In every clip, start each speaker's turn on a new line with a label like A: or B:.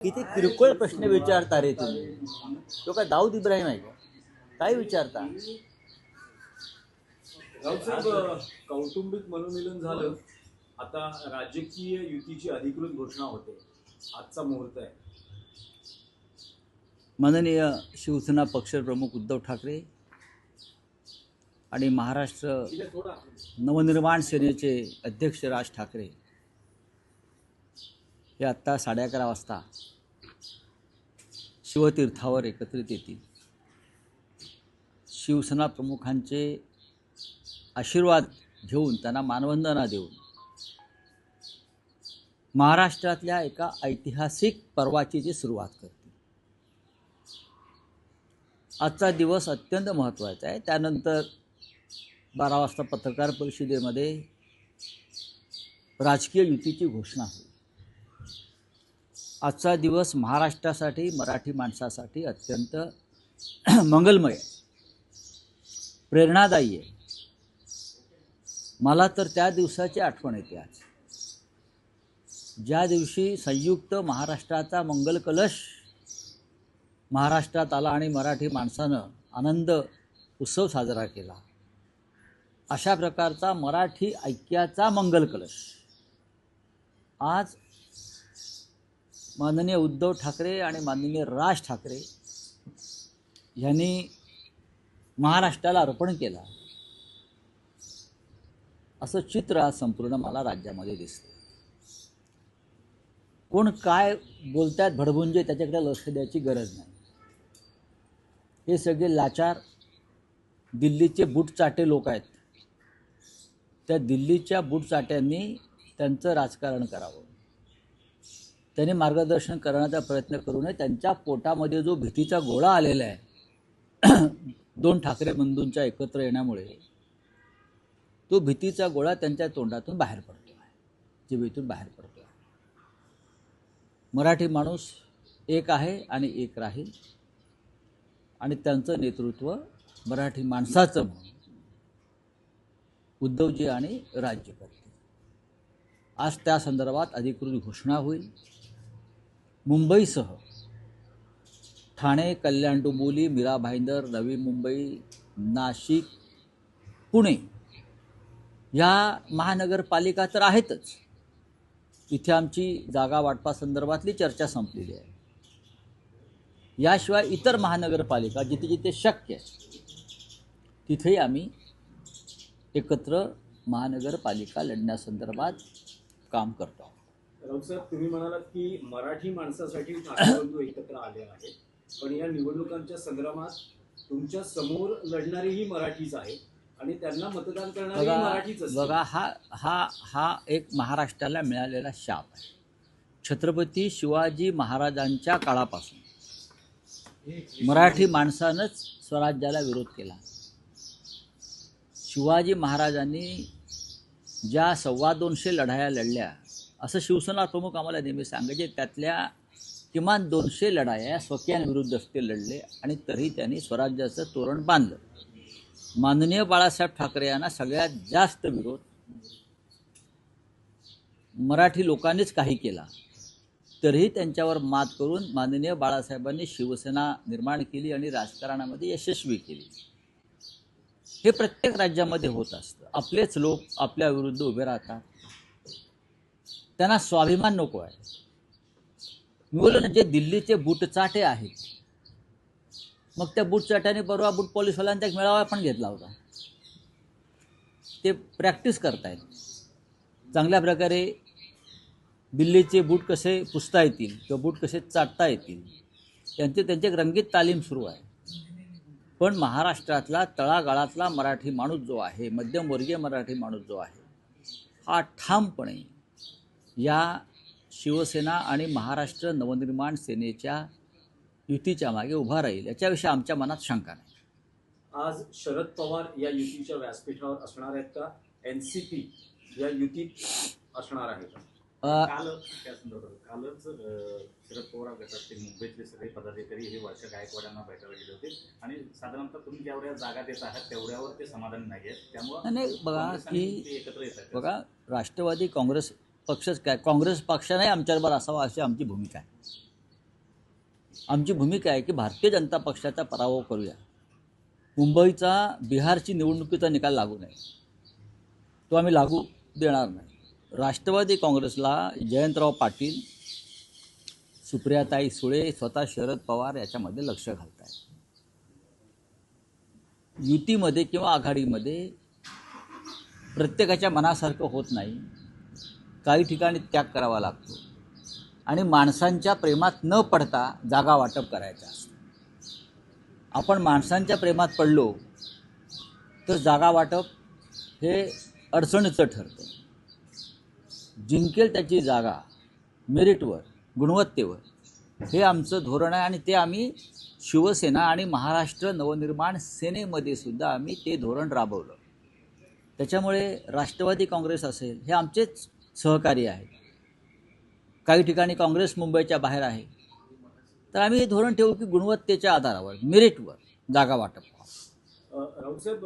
A: किती किरकोळ प्रश्न विचारता रे तुम्ही तो काय दाऊद इब्राहिम आहे का? काय विचारता?
B: कौटुंबिक मनोमिलन झालं. आता राजकीय युतीची अधिकृत घोषणा होते. आजचा मुहूर्त आहे.
A: माननीय शिवसेना पक्षप्रमुख उद्धव ठाकरे आणि महाराष्ट्र नवनिर्माण सेनेचे अध्यक्ष राज ठाकरे. हे आत्ता साडे अकरा वाजता शिवतीर्थावर एकत्रित येतील. शिवसेना प्रमुखांचे आशीर्वाद घेऊन त्यांना मानवंदना देऊन महाराष्ट्रातल्या एका ऐतिहासिक पर्वाची ते सुरुवात करतील. आजचा दिवस अत्यंत महत्त्वाचा आहे. त्यानंतर बारा वाजता पत्रकार परिषदेमध्ये राजकीय युतीची घोषणा होईल. आजचा दिवस महाराष्ट्रासाठी मराठी माणसासाठी अत्यंत मंगलमय. प्रेरणादायी आहे. मला तर त्या दिवसाची आठवण येते आज. ज्या दिवशी संयुक्त महाराष्ट्राचा मंगल कलश महाराष्ट्रात आला आणि मराठी माणसानं आनंद उत्सव साजरा केला अशा प्रकारचा मराठी ऐक्याचा मंगल कलश. आज माननीय उद्धव ठाकरे आणि माननीय राज ठाकरे यांनी महाराष्ट्राला अर्पण केला. असं चित्र आज संपूर्ण मला राज्यामध्ये दिसतं कोण काय बोलतायत भडभुंजे त्याच्याकडे लक्ष द्यायची गरज नाही. हे सगळे लाचार दिल्लीचे बुटचाटे लोक आहेत. त्या दिल्लीच्या बुटचाट्यांनी त्यांचं राजकारण करावं. त्यांनी मार्गदर्शन करण्याचा प्रयत्न करू नये. त्यांच्या पोटामध्ये जो भीतीचा गोळा आलेला आहे दोन ठाकरे बंधूंच्या एकत्र येण्यामुळे तो भीतीचा गोळा त्यांच्या तोंडातून बाहेर पडतो आहे. जिभेतून बाहेर पडतो आहे. मराठी माणूस एक आहे आणि एक राहील. आणि त्यांचं नेतृत्व मराठी माणसाचं म्हणून उद्धवजी आणि राज्य करतील. आज त्या संदर्भात अधिकृत घोषणा होईल. मुंबईसह. ठाणे कल्याण डोंबिवली मीरा भाईंदर नवी मुंबई नाशिक पुणे ह्या महानगरपालिका तर आहेतच. इथे आमची जागा वाटपासंदर्भातली चर्चा संपलेली आहे. याशिवाय इतर महानगरपालिका जिथे जिथे शक्य आहे तिथेही आम्ही एकत्र महानगरपालिका लढण्यासंदर्भात काम करतो आहोत
B: राऊतसाहेब तुम्ही म्हणालात की मराठी माणसासाठी एकत्र आले आहेत पण या निवडणुकांच्या संग्रामात तुमच्यासमोर लढणारीही मराठीच आहे आणि त्यांना मतदान करणारी मराठीच
A: बघा हा हा हा एक महाराष्ट्राला मिळालेला शाप आहे. छत्रपती शिवाजी महाराजांच्या काळापासून मराठी माणसानंच स्वराज्याला विरोध केला. शिवाजी महाराजांनी ज्या सव्वा दोनशे लढाया लढल्या असं शिवसेना प्रमुख आम्हाला नेहमी सांगायचे त्यातल्या किमान दोनशे लढाया स्वकीयांविरुद्ध ते लढले आणि तरी त्यांनी स्वराज्याचं तोरण बांधलं. माननीय बाळासाहेब ठाकरे यांना सगळ्यात जास्त विरोध मराठी लोकांनीच काही केला. तरीही त्यांच्यावर मात करून माननीय बाळासाहेबांनी शिवसेना निर्माण केली आणि राजकारणामध्ये यशस्वी केली. हे प्रत्येक राज्यामध्ये होत असतं. आपलेच लोक आपल्या विरुद्ध उभे राहतात. त्यांना स्वाभिमान नको आहे. मी जे दिल्लीचे बुटचाटे आहेत मग त्या बुटचाट्याने परवा बुट पोलिसवाल्यांचा एक मेळावा पण घेतला होता. ते प्रॅक्टिस करतायत. चांगल्या प्रकारे दिल्लीचे बूट कसे पुसता येतील किंवा बूट कसे चाटता येतील त्यांचे त्यांची एक रंगीत तालीम सुरू आहे. पण महाराष्ट्रातला तळागाळातला मराठी माणूस जो आहे मध्यमवर्गीय मराठी माणूस जो आहे हा ठामपणे या शिवसेना आणि महाराष्ट्र नवनिर्माण सेनेच्या युतीच्या मागे उभा राहील याच्याविषयी आमच्या मनात शंका नाही.
B: आज शरद पवार या युतीच्या व्यासपीठावर असणार आहेत का? एनसीपी या युतीत असणार आहे का?
A: अ,
C: काल त्या संदर्भात कालच शरद पवार गटाचे मुंबईतले सगळे पदाधिकारी हे वर्षा गायकवाडांना भेटायला गेले होते. आणि साधारणतः तुम्ही जेवढ्या जागा देत आहात तेवढ्यावर ते समाधान नाही आहेत त्यामुळं
A: बघा की-
C: एकत्र येत आहेत
A: बघा राष्ट्रवादी काँग्रेस पक्षच काय? काँग्रेस पक्षाने आमच्याबरोबर असावा अशी आमची भूमिका आहे. आमची भूमिका आहे की भारतीय जनता पक्षाचा पराभव करूया. मुंबईचा बिहारची निवडणुकीचा निकाल लागू नये. तो आम्ही लागू देणार नाही. राष्ट्रवादी काँग्रेसला जयंतराव पाटील सुप्रियाताई सुळे स्वतः शरद पवार याच्यामध्ये लक्ष घालत आहेत युतीमध्ये किंवा आघाडीमध्ये प्रत्येकाच्या मनासारखं होत नाही. काही ठिकाणी त्याग करावा लागतो. आणि माणसांच्या प्रेमात न पडता जागा वाटप करायचं असतं. आपण माणसांच्या प्रेमात पडलो तर जागा वाटप हे अडचणीचं ठरतं. जिंकेल त्याची जागा मेरिटवर गुणवत्तेवर हे आमचं धोरण आहे आणि ते आम्ही शिवसेना आणि महाराष्ट्र नवनिर्माण सेनेमध्ये सुद्धा आम्ही ते धोरण राबवलं. त्याच्यामुळे राष्ट्रवादी काँग्रेस असेल हे आमचेच सहकारी आहेत काही ठिकाणी काँग्रेस मुंबईच्या बाहेर आहे. तर आम्ही हे धोरण ठेवू की गुणवत्तेच्या आधारावर मेरिटवर जागा वाटप व्हावं.
B: राऊतसाहेब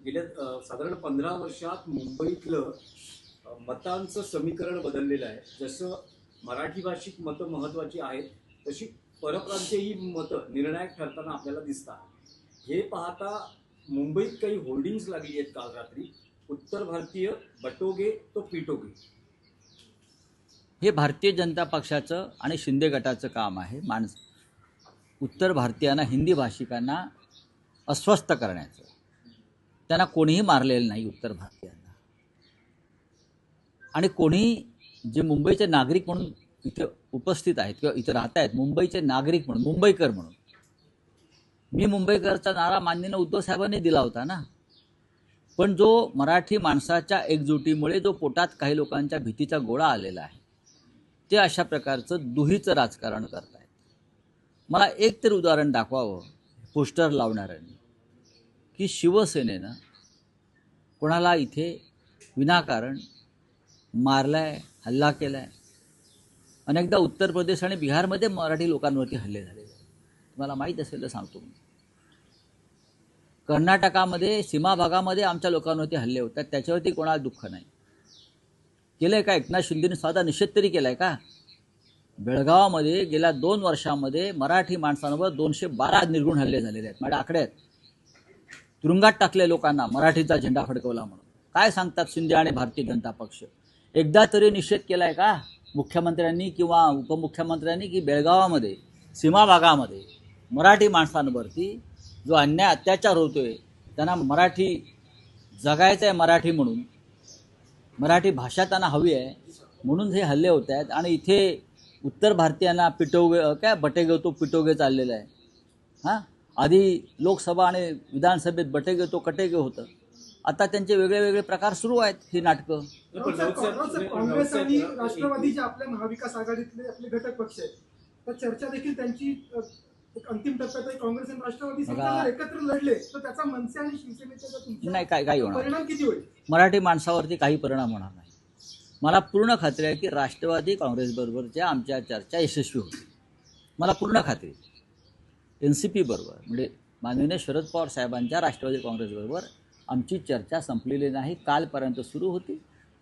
B: गेल्या साधारण पंधरा वर्षात मुंबईतलं मतांचं समीकरण बदललेलं आहे. जसं मराठी भाषिक मतं महत्वाची आहेत तशी परप्रांतीय ही मतं निर्णायक ठरताना आपल्याला दिसतात. हे पाहता मुंबईत काही होल्डिंग्स लागली आहेत काल रात्री. उत्तर भारतीय बटोगे तो पिटोगे.
A: हे भारतीय जनता पक्षाचं आणि शिंदे गटाचं काम आहे. माणस उत्तर भारतीयांना हिंदी भाषिकांना अस्वस्थ करण्याचं. त्यांना कोणीही मारलेलं नाही उत्तर भारतीयांना. आणि कोणी जे मुंबईचे नागरिक म्हणून इथे उपस्थित आहेत किंवा इथे राहत आहेत मुंबईचे नागरिक म्हणून मुंबईकर म्हणून. मी मुंबईकरचा नारा माननीय उद्धव साहेबांनी दिला होता ना. पण जो मराठी माणसाच्या एकजुटीमुळे जो पोटात काही लोकांच्या भीतीचा गोळा आलेला आहे ते अशा प्रकारचं दुहीचं राजकारण करतायत. मला एक तरी उदाहरण दाखवावं पोस्टर लावणाऱ्यांनी की शिवसेनेनं कोणाला इथे विनाकारण मारलाय हल्ला केलाय. अनेकदा उत्तर प्रदेश आणि बिहारमध्ये मराठी लोकांवरती हल्ले झालेले आहेत. तुम्हाला माहीत असेल तर सांगतो. मी कर्नाटकामध्ये सीमा भागामध्ये आमच्या लोकांवरती हल्ले होतात. त्याच्यावरती कोणाला दुःख नाही. केलंय का एकनाथ शिंदेने साधा निषेध तरी केला आहे का? बेळगावामध्ये गेल्या दोन वर्षामध्ये मराठी माणसांवर दोनशे बारा निर्गुण हल्ले झालेले आहेत. माझ्या आकडे आहेत. तुरुंगात टाकले लोकांना मराठीचा झेंडा फडकवला म्हणून. काय सांगतात शिंदे आणि भारतीय जनता पक्ष? एकदा तरी निषेध केला आहे का? मुख्यमंत्र्यांनी किंवा उपमुख्यमंत्र्यांनी की बेळगावामध्ये सीमा भागामध्ये मराठी माणसांवरती जो अन्याय अत्याचार होतोय त्यांना मराठी जगायचं आहे मराठी म्हणून. मराठी भाषा त्यांना हवी आहे. म्हणून हे हल्ले होत आहेत. आणि इथे उत्तर भारतीयांना पिटोगे काय बटेगे तो पिटोगे चाललेलं आहे. हां? आधी लोकसभा आणि विधानसभेत बटेगे तो कटेगे होतं. आता त्यांचे वेगळे वेगळे प्रकार सुरू आहेत ही नाटकं.
D: काँग्रेस आणि
B: राऊतसाहेब-
D: राष्ट्रवादी जे आपल्या महाविकास आघाडीतले आपले घटक पक्ष आहेत तर चर्चा देखील त्यांची एक अंतिम टप्प्यात आहे काँग्रेस आणि राष्ट्रवादी समजा
A: बघा.
D: जर एकत्र लढले तर त्याचा मनसे आणि शिवसेनेच्या जर तुमच्या
A: नाही काय काय होणार?
D: परिणाम किती होईल?
A: मराठी माणसावरती काही परिणाम होणार नाही. मला पूर्ण खात्री आहे की राष्ट्रवादी काँग्रेसबरोबरच्या आमच्या चर्चा यशस्वी होतील मला पूर्ण खात्री एन सी पी बरोबर म्हणजे माननीय शरद पवार साहेबांच्या राष्ट्रवादी काँग्रेसबरोबर आमची चर्चा संपलेली नाही कालपर्यंत सुरू होती.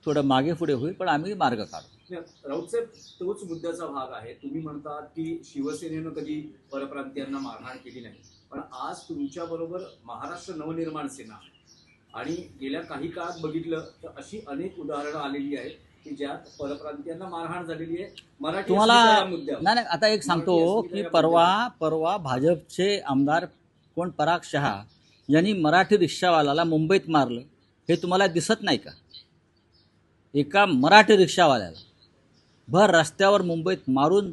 A: थोडं मागे पुढे होईल पण आम्ही मार्ग काढू.
B: राऊतसाहेब तोच मुद्द्याचा भाग आहे. तुम्ही म्हणतात की शिवसेनेनं कधी परप्रांतीयांना मारहाण केली नाही. पण आज तुमच्या बरोबर महाराष्ट्र नवनिर्माण सेना. आणि गेल्या काही काळात बघितलं तर अशी अनेक उदाहरणं आलेली आहेत की ज्यात परप्रांतीयांना मारहाण झालेली आहे. मराठी
A: तुम्हाला. नाही नाही आता एक सांगतो की परवा परवा भाजपचे आमदार कोण? पराग शहा यांनी मराठी रिक्षावाल्याला मुंबईत मारलं. हे तुम्हाला दिसत नाही का? एका मराठी रिक्षावाल्याला. भर रस्त्यावर मुंबईत मारून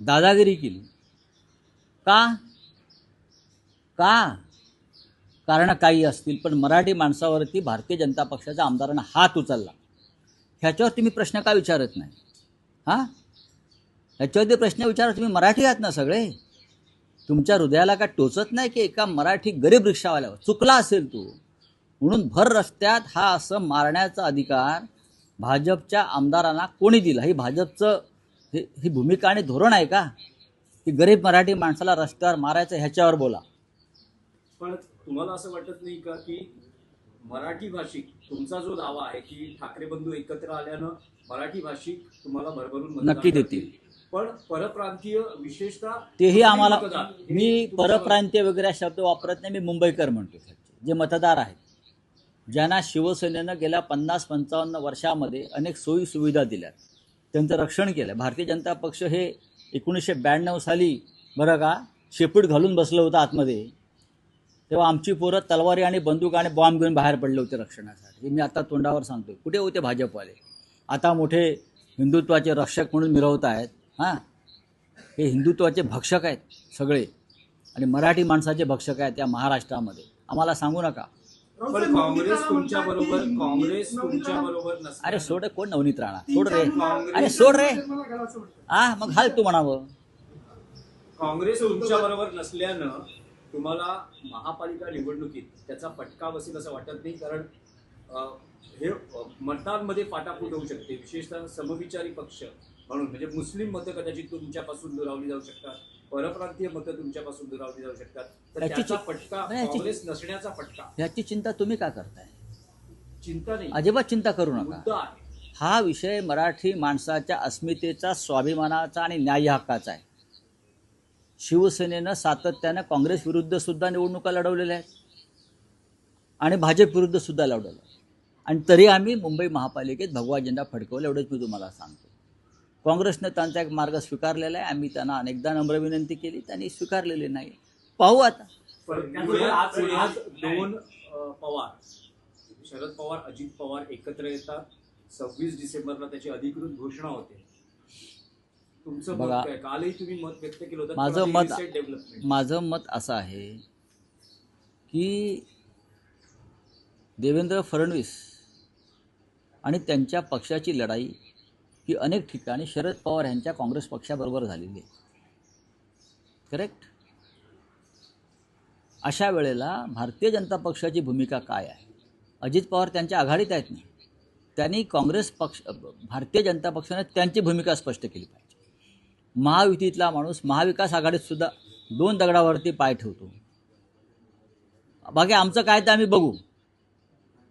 A: दादागिरी केली. का? का? कारण काही असतील पण मराठी माणसावरती भारतीय जनता पक्षाच्या आमदारानं हात उचलला. ह्याच्यावर तुम्ही प्रश्न का विचारत नाही? हां? ह्याच्यावरती प्रश्न विचारा तुम्ही मराठी आहात ना सगळे? तुमच्या हृदयाला काय टोचत नाही की एका मराठी गरीब रिक्षावाल्यावर? चुकला असेल तू. म्हणून भर रस्त्यात हा असं मारण्याचा अधिकार भाजपच्या आमदारांना कोणी दिला? ही भाजपचं हे ही भूमिका आणि धोरण आहे का? की गरीब मराठी माणसाला रस्त्यावर मारायचं ह्याच्यावर बोला.
B: पण तुम्हाला असं वाटत नाही का की मराठी भाषिक तुमचा जो दावा आहे की ठाकरे बंधू एकत्र आल्यानं मराठी भाषिक तुम्हाला भरभरून
A: नक्की. देतील.
B: पण परप्रांतीय विशेषतः
A: तेही आम्हाला मी परप्रांतीय वगैरे शब्द वापरत नाही. मी मुंबईकर म्हणतो. जे मतदार आहेत. ज्यांना शिवसेनेनं गेल्या पन्नास पंचावन्न वर्षामध्ये अनेक सोयीसुविधा दिल्या त्यांचं रक्षण केलं. भारतीय जनता पक्ष हे एकोणीसशे ब्याण्णव साली बरं का शेपूट घालून बसलं होतं आतमध्ये. तेव्हा आमची पोरं तलवारी आणि बंदूक आणि बॉम्ब घेऊन बाहेर पडले होते रक्षणासाठी. हे मी आता तोंडावर सांगतो कुठे होते भाजपवाले? आता मोठे हिंदुत्वाचे रक्षक म्हणून मिरवत आहेत. हां? हे हिंदुत्वाचे भक्षक आहेत सगळे. आणि मराठी माणसाचे भक्षक आहेत या महाराष्ट्रामध्ये. आम्हाला सांगू नका.
B: पण काँग्रेस तुमच्या बरोबर काँग्रेस तुमच्या बरोबर
A: अरे सोड रे, कोण नवनीत राणा? सोड रे. अरे सोड रे. आ मग हाल तू म्हणावं.
B: काँग्रेस तुमच्या बरोबर नसल्यानं तुम्हाला महापालिका निवडणुकीत त्याचा फटका बसेल असं वाटत नाही कारण अं, हे अं, मतांमध्ये फाटाफूट होऊ शकते. विशेषतः समविचारी पक्ष म्हणून म्हणजे मुस्लिम मतं कदाचित तुमच्यापासून दुरावली जाऊ शकतात. परप्रांतीय मतं तुमच्यापासून दुरावली जाऊ शकतात. तर
A: याची
B: त्याचा
A: चि-
B: फटका
A: नाही, याची-
B: काँग्रेस नसण्याचा फटका.
A: याची चिंता तुम्ही का करताय?
B: चिंता नाही.
A: अजिबात चिंता करू नका.
B: मुद्दा आहे.
A: हा विषय मराठी माणसाच्या अस्मितेचा स्वाभिमानाचा आणि न्याय हक्काचा आहे. शिवसेनेनं सातत्यानं काँग्रेस विरुद्ध सुद्धा निवडणुका लढवलेल्या आहेत. आणि भाजप विरुद्ध सुद्धा लढवल्या आणि तरी आम्ही मुंबई महापालिकेत भगवा झेंडा फडकवला एवढंच मी तुम्हाला सांगतो. काँग्रेसनं त्यांचा एक मार्ग स्वीकारलेला आहे. आम्ही त्यांना अनेकदा नम्र विनंती केली त्यांनी स्वीकारलेली नाही. पाहू आता.
B: दोन पवार. शरद पवार अजित पवार एकत्र येतात. सव्वीस डिसेंबरला त्याची अधिकृत घोषणा होते. तुमचं मत
A: बघा,
B: कालही तुम्ही मत व्यक्त केलं होतं.
A: माझं मत- माझं मत असं आहे की देवेंद्र फडणवीस आणि त्यांच्या पक्षाची लढाई ही अनेक ठिकाणी शरद पवार यांच्या काँग्रेस पक्षाबरोबर झालेली आहे. करेक्ट अशा वेळेला भारतीय जनता पक्षाची भूमिका काय आहे? अजित पवार त्यांच्या आघाडीत आहेत नाही त्यांनी काँग्रेस पक्ष भारतीय जनता पक्षाने त्यांची भूमिका स्पष्ट केली पाहिजे. महायुतीतला माणूस महाविकास आघाडीत सुद्धा दोन दगडावरती पाय ठेवतो. बाकी आमचं काय ते आम्ही बघू.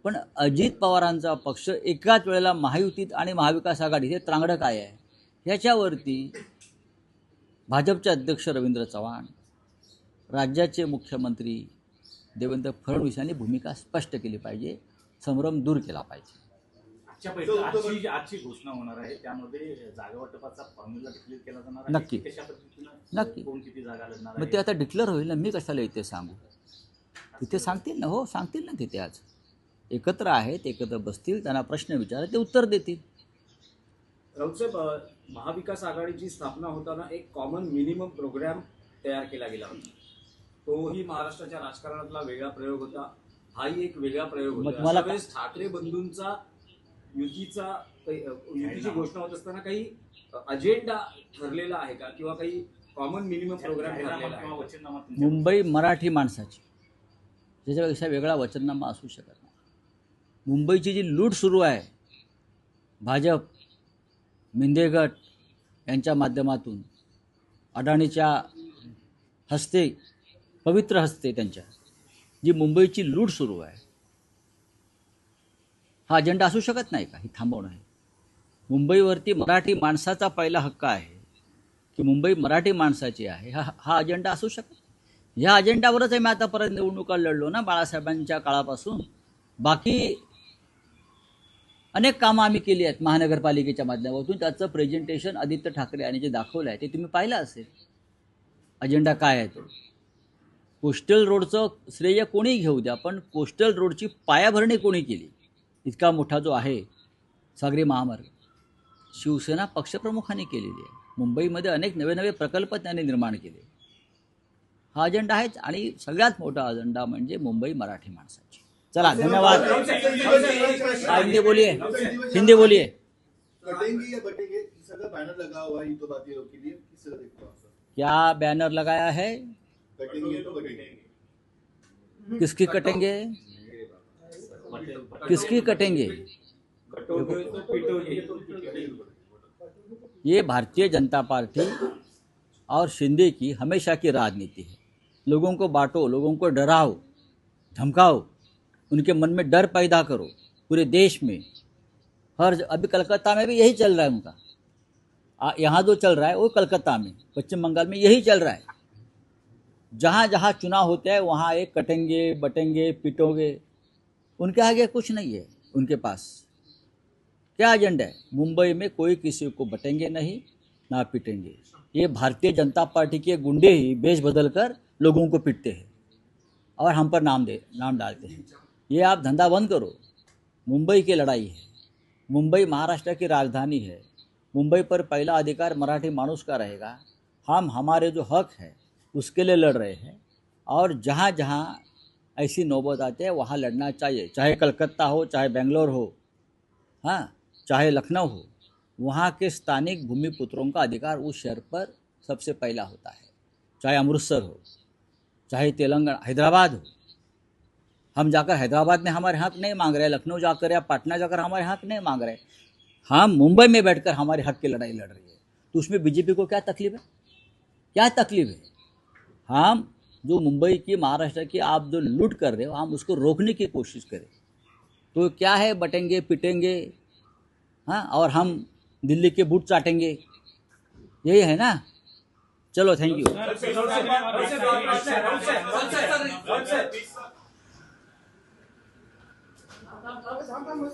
A: पण अजित पवारांचा पक्ष एकाच वेळेला महायुतीत आणि महाविकास आघाडीत हे त्रांगडं काय आहे? ह्याच्यावरती भाजपचे अध्यक्ष रवींद्र चव्हाण राज्याचे मुख्यमंत्री देवेंद्र फडणवीस यांनी भूमिका स्पष्ट केली पाहिजे संभ्रम दूर केला पाहिजे.
C: आजच्या पैकी आजची जी आजची घोषणा होणार आहे त्यामध्ये जागा वाटपाचा फॉर्म्युला डिक्लेअर केला जाणार आहे.
A: नक्की. नक्की.
C: कोण किती जागा लढणार
A: मग ते आता डिक्लेअर होईल ना मी कशाला इथे सांगू? तिथे सांगतील ना हो सांगतील ना तिथे आज. एकत्र आहेत एकत्र बसतील त्यांना प्रश्न विचारा ते उत्तर देतील.
B: राऊतसाहेब महाविकास आघाडीची स्थापना होताना एक कॉमन मिनिमम प्रोग्राम तयार केला गेला होता. तोही महाराष्ट्राच्या राजकारणातला वेगळा प्रयोग होता. हाही एक वेगळा प्रयोग होता. ठाकरे बंधूंचा युतीचा युतीची घोषणा होत असताना काही अजेंडा ठरलेला आहे का? किंवा काही common minimum programme
A: Mumbai Marathi माणसाची. त्याच्यापेक्षा वेगळा वचननामा असू शकत मुंबईची जी लूट सुरू आहे भाजप मिंदेगट यांच्या माध्यमातून अडाणीच्या हस्ते पवित्र हस्ते त्यांच्या जी मुंबईची लूट सुरू आहे. हा अजेंडा असू शकत नाही का? ही थांबवणं आहे. मुंबईवरती मराठी माणसाचा पहिला हक्क आहे की मुंबई मराठी माणसाची आहे. हा हा अजेंडा असू शकत ह्या अजेंडावरच आम्ही आतापर्यंत निवडणुका लढलो ना बाळासाहेबांच्या काळापासून. बाकी अनेक कामं आम्ही केली आहेत महानगरपालिकेच्या माध्यमातून. त्याचं प्रेझेंटेशन आदित्य ठाकरे यांनी जे दाखवलं आहे ते तुम्ही पाहिलं असेल. अजेंडा काय आहे तो? कोस्टल रोडचं श्रेय कोणी घेऊ द्या पण कोस्टल रोडची पायाभरणी कोणी केली? इतका मोठा जो आहे सागरी महामार्ग शिवसेना पक्षप्रमुखांनी केलेली आहे. मुंबईमध्ये अनेक नवे नवे प्रकल्प त्यांनी निर्माण केले. हा अजेंडा आहेच आणि सगळ्यात मोठा अजेंडा म्हणजे मुंबई मराठी माणसाची. चला धन्यवाद। हाँ, हिंदी बोलिए हिंदी बोलिए।
E: कटेंगे या बटेंगे? सगळं बॅनर लगा हुआ है हिंदुवादी लोग के लिए। किस तरह देखते हो आप सर?
A: क्या बैनर लगाया है?
E: कटेंगे तो कटेंगे
A: किसकी कटेंगे? किसकी कटेंगे?
B: कटोगे तो पिटोगे
A: ये भारतीय जनता पार्टी और शिंदे की हमेशा की राजनीति है। लोगों को बांटो लोगों को डराओ धमकाओ। उनके मन में डर पैदा करो, पूरे देश में। हर अभी कलकत्ता में भी यही चल रहा है उनका। यहाँ जो चल रहा है, वो कलकत्ता में, पश्चिम बंगाल में यही चल रहा है। जहाँ जहाँ चुनाव होते हैं, वहाँ एक कटेंगे, बटेंगे, पिटोगे। उनके आगे कुछ नहीं है, उनके पास। क्या एजेंडा है? मुंबई में कोई किसी को बटेंगे नहीं, ना पिटेंगे। ये भारतीय जनता पार्टी के गुंडे ही बेच बदल कर लोगों को पिटते हैं और हम पर नाम दे, नाम डालते हैं। ये आप धंधा बंद करो। मुंबई की लड़ाई है। मुंबई महाराष्ट्र की राजधानी है। मुंबई पर पहला अधिकार मराठी मानुस का रहेगा। हम, हमारे जो हक है, उसके लिए लड़ रहे हैं। और जहाँ जहाँ ऐसी नौबत आते हैं, वहाँ लड़ना चाहिए। चाहे कलकत्ता हो, चाहे बेंगलोर हो हाँ चाहे लखनऊ हो, वहाँ के स्थानिक भूमिपुत्रों का अधिकार उस शहर पर सबसे पहला होता है। चाहे अमृतसर हो, चाहे तेलंगाना, हैदराबाद हो हम जाकर हैदराबाद में हमारे हक नहीं मांग रहे लखनऊ जाकर या पटना जाकर हमारे हक नहीं मांग रहे हम मुंबई में बैठकर हमारे हक की लड़ाई लड़ रही है तो उसमें बीजेपी को क्या तकलीफ़ है क्या तकलीफ़ है हम जो मुंबई की महाराष्ट्र की आप जो लूट कर रहे हो हम उसको रोकने की कोशिश करें तो क्या है बटेंगे पिटेंगे हाँ और हम दिल्ली के बूट चाटेंगे यही है ना चलो thank you
B: Ja, da ist Anfang.